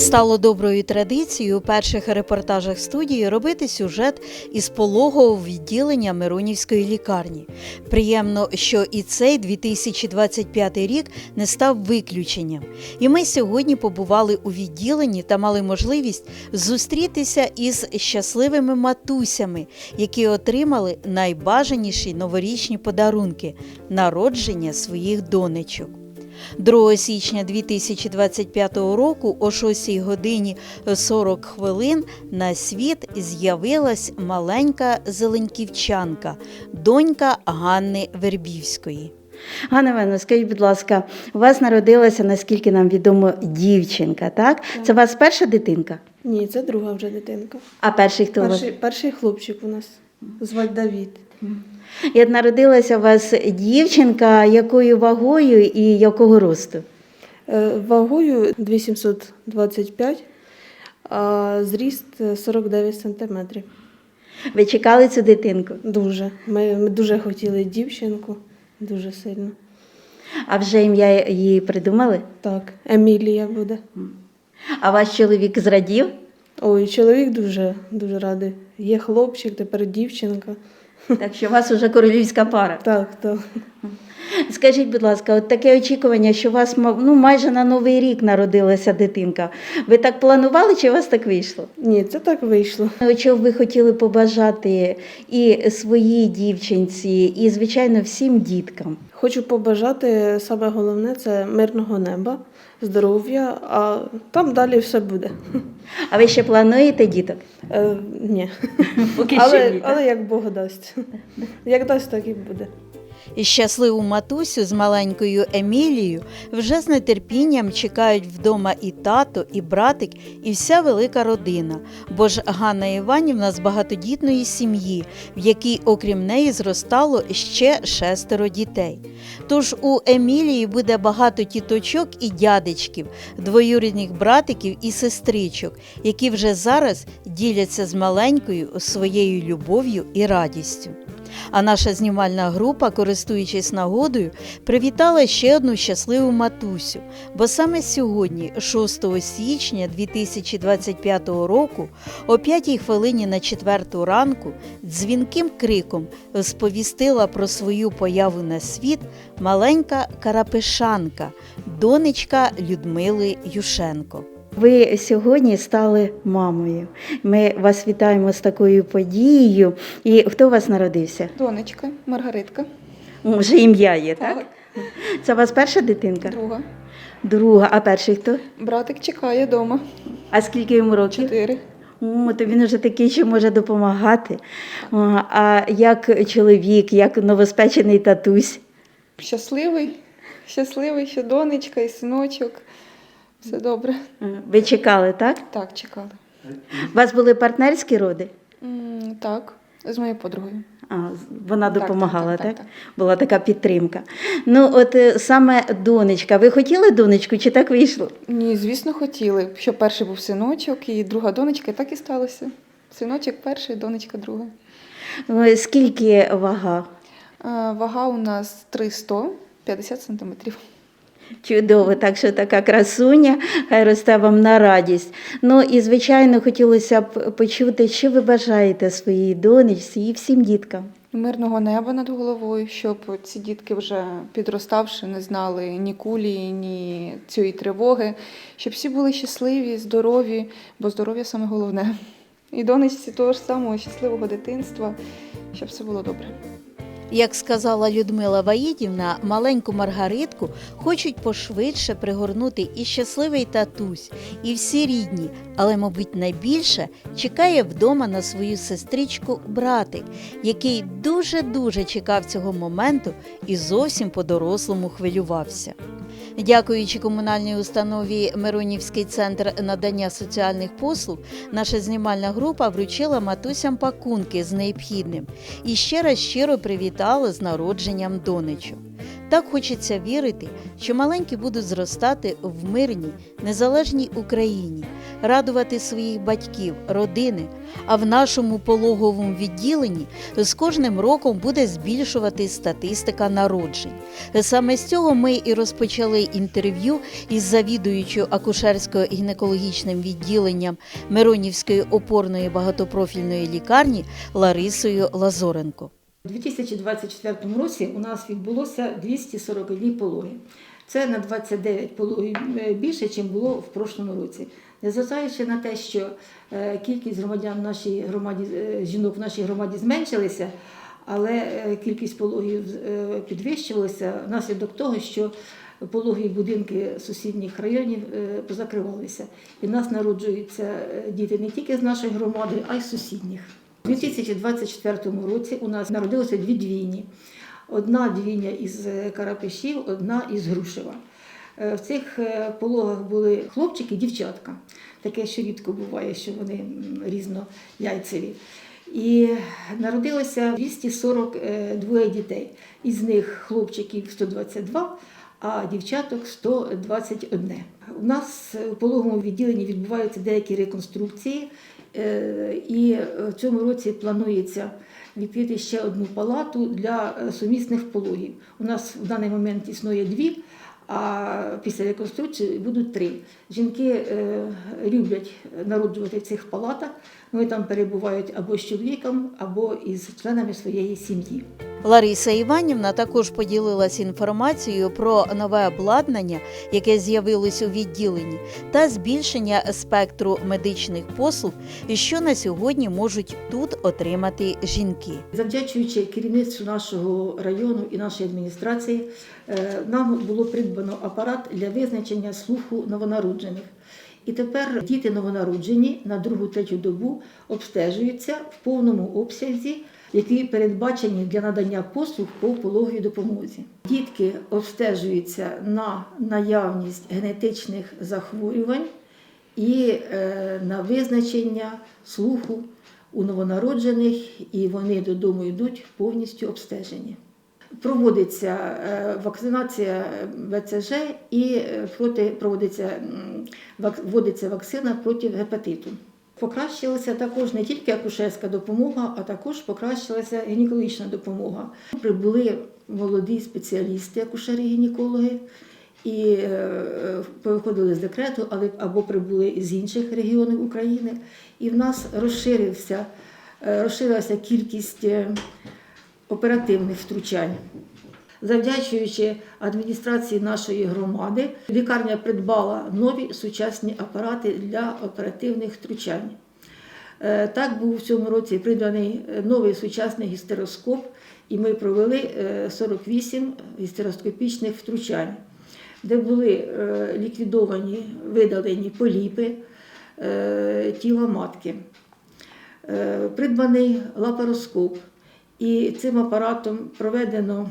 Стало доброю традицією у перших репортажах студії робити сюжет із пологового відділення Миронівської лікарні. Приємно, що і цей 2025 рік не став виключенням. І ми сьогодні побували у відділенні та мали можливість зустрітися із щасливими матусями, які отримали найбажаніші новорічні подарунки народження своїх донечок. 2 січня 2025 року о 6 годині 40 хвилин на світ з'явилась маленька зеленківчанка, донька Ганни Вербівської. Ганна Івановна, скажіть, будь ласка, у вас народилася, наскільки нам відомо, дівчинка, так? Це у вас перша дитинка? Ні, це друга вже дитинка. А перший хто? Перший, перший хлопчик у нас звать Давід. От народилася у вас дівчинка, якою вагою і якого росту? Е, Вагою 2725, а зріст е, 49 сантиметрів. Ви чекали цю дитинку? Дуже. Ми, ми дуже хотіли дівчинку, дуже сильно. А вже ім'я її придумали? Так, Емілія буде. А ваш чоловік зрадів? Ой, чоловік дуже, дуже радий. Є хлопчик, тепер дівчинка. Так що у вас уже королівська пара. Так, так. Скажіть, будь ласка, от таке очікування, що у вас ну, майже на новий рік народилася дитинка. Ви так планували, чи у вас так вийшло? Ні, це так вийшло. Чого ви хотіли побажати і своїй дівчинці, і, звичайно, всім діткам? Хочу побажати саме головне це мирного неба, здоров'я, а там далі все буде. А ви ще плануєте діток? Е, ні. Поки але, ні, але як Бог дасть. Як дасть, так і буде. Щасливу матусю з маленькою Емілією вже з нетерпінням чекають вдома і тато, і братик, і вся велика родина. Бо ж Ганна Іванівна з багатодітної сім'ї, в якій, окрім неї, зростало ще шестеро дітей. Тож у Емілії буде багато тіточок і дядечків, двоюрідних братиків і сестричок, які вже зараз діляться з маленькою своєю любов'ю і радістю. А наша знімальна група, користуючись нагодою, привітала ще одну щасливу матусю, бо саме сьогодні, 6 січня 2025 року, о 5 хвилині на 4 ранку, дзвінким криком сповістила про свою появу на світ маленька карапешанка, донечка Людмили Юшенко. Ви сьогодні стали мамою. Ми вас вітаємо з такою подією. І хто у вас народився? Донечка, Маргаритка, Вже ім'я є, так? Так. Це у вас перша дитинка? друга. Друга, а перший хто? Братик чекає вдома. А скільки йому років? Чотири. О, то він вже такий, що може допомагати. А як чоловік, як новоспечений татусь? Щасливий, щасливий, що донечка і синочок. Все добре. Ви чекали, так? Так, чекали. У вас були партнерські роди? М, Так, з моєю подругою. А, вона Так, допомагала, так, так, так, так. Була така підтримка. Ну, от е, саме донечка. Ви хотіли донечку, чи так вийшло? Ні, звісно, хотіли, щоб перший був синочок і друга донечка, і так і сталося. Синочок перший, донечка друга. Е, Скільки вага? Е, Вага у нас 350 сантиметрів. Чудово, так що така красуня, хай росте вам на радість. Ну і звичайно, хотілося б почути, що ви бажаєте своїй донечці і всім діткам. Мирного неба над головою, щоб ці дітки, вже підроставши, не знали ні кулі, ні цієї тривоги, щоб всі були щасливі, здорові, бо здоров'я саме головне. І донечці того ж самого щасливого дитинства, щоб все було добре. Як сказала Людмила Ваїдівна, маленьку Маргаритку хочуть пошвидше пригорнути і щасливий татусь, і всі рідні, але, мабуть, найбільше чекає вдома на свою сестричку братик, який дуже-дуже чекав цього моменту і зовсім по-дорослому хвилювався. Дякуючи комунальній установі Миронівський центр надання соціальних послуг, наша знімальна група вручила матусям пакунки з необхідним і ще раз щиро привітала з народженням донечок. Так хочеться вірити, що маленькі будуть зростати в мирній, незалежній Україні, радувати своїх батьків, родини. А в нашому пологовому відділенні з кожним роком буде збільшувати статистика народжень. Саме з цього ми і розпочали інтерв'ю із завідуючою акушерсько-гінекологічним відділенням Миронівської опорної багатопрофільної лікарні Ларисою Лазоренко. У 2024 році у нас відбулося 241 пологи. Це на 29 пологів е, більше, ніж було в прошлому році. Незважаючи на те, що е, кількість громадян в нашій громаді, е, жінок в нашій громаді зменшилася, але кількість пологів підвищувалася внаслідок того, що пологі будинки сусідніх районів позакривалися. І в нас народжуються діти не тільки з нашої громади, а й з сусідніх. У 2024 році у нас народилося дві двійні. Одна двійня із е, Карапешів, одна із Грушева. Е, В цих е, пологах були хлопчики дівчатка. Таке, що рідко буває, що вони різнояйцеві. І народилося 242 дітей. Із них хлопчиків 122, а дівчаток 121. У нас у пологовому відділенні відбуваються деякі реконструкції, і в цьому році планується відкрити ще одну палату для е, сумісних пологів. У нас в даний момент існує дві, а після реконструкції будуть три. Жінки е, люблять народжувати в цих палатах. Вони там перебувають або з чоловіком, або із членами своєї сім'ї. Лариса Іванівна також поділилась інформацією про нове обладнання, яке з'явилось у відділенні, та збільшення спектру медичних послуг, що на сьогодні можуть тут отримати жінки. Завдячуючи керівництву нашого району і нашої адміністрації, е, нам було придбано апарат для визначення слуху новонароджених. І тепер діти новонароджені на другу-третю добу обстежуються в повному обсязі, які передбачені для надання послуг по пологовій допомозі. Дітки обстежуються на наявність генетичних захворювань і е, на визначення слуху у новонароджених, і вони додому йдуть повністю обстежені. Проводиться е, вакцинація БЦЖ і е, проводиться вводиться вакцина проти гепатиту. Покращилася також не тільки акушерська допомога, а також покращилася гінекологічна допомога. Прибули молоді спеціалісти, акушери-гінекологи, і е, виходили з декрету, але або прибули з інших регіонів України. І в нас розширився, е, розширилася кількість е, оперативних втручань. Завдячуючи адміністрації нашої громади, лікарня придбала нові сучасні апарати для оперативних втручань. Е, Так був в цьому році придбаний е, новий сучасний гістероскоп, і ми провели е, 48 гістероскопічних втручань, де були е, ліквідовані видалені поліпи е, тіла матки. Е, Придбаний лапароскоп, і цим апаратом проведено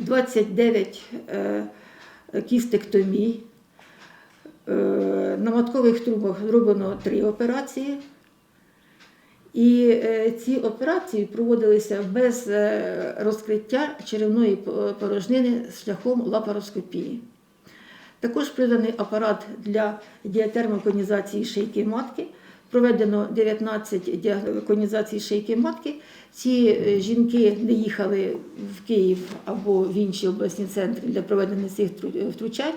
29 е, кістектомій. Е, На маткових трубах зроблено три операції. І е, ці операції проводилися без розкриття черевної порожнини шляхом лапароскопії. Також приданий апарат для діатермоконізації шийки матки. Проведено 19 діаконізацій шийки матки. Ці е, жінки не їхали в Київ або в інші обласні центри для проведення цих тру- втручань,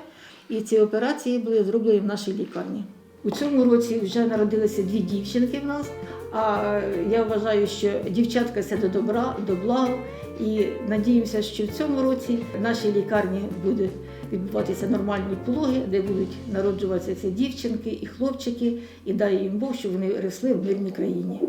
і ці операції були зроблені в нашій лікарні. У цьому році вже народилися дві дівчинки в нас. А я вважаю, що дівчатка це до добра, до благу, І надіємося, що в цьому році в нашій лікарні будуть відбуватися нормальні пологи, де будуть народжуватися ці дівчинки і хлопчики, і дай їм Бог, щоб вони росли в мирній країні.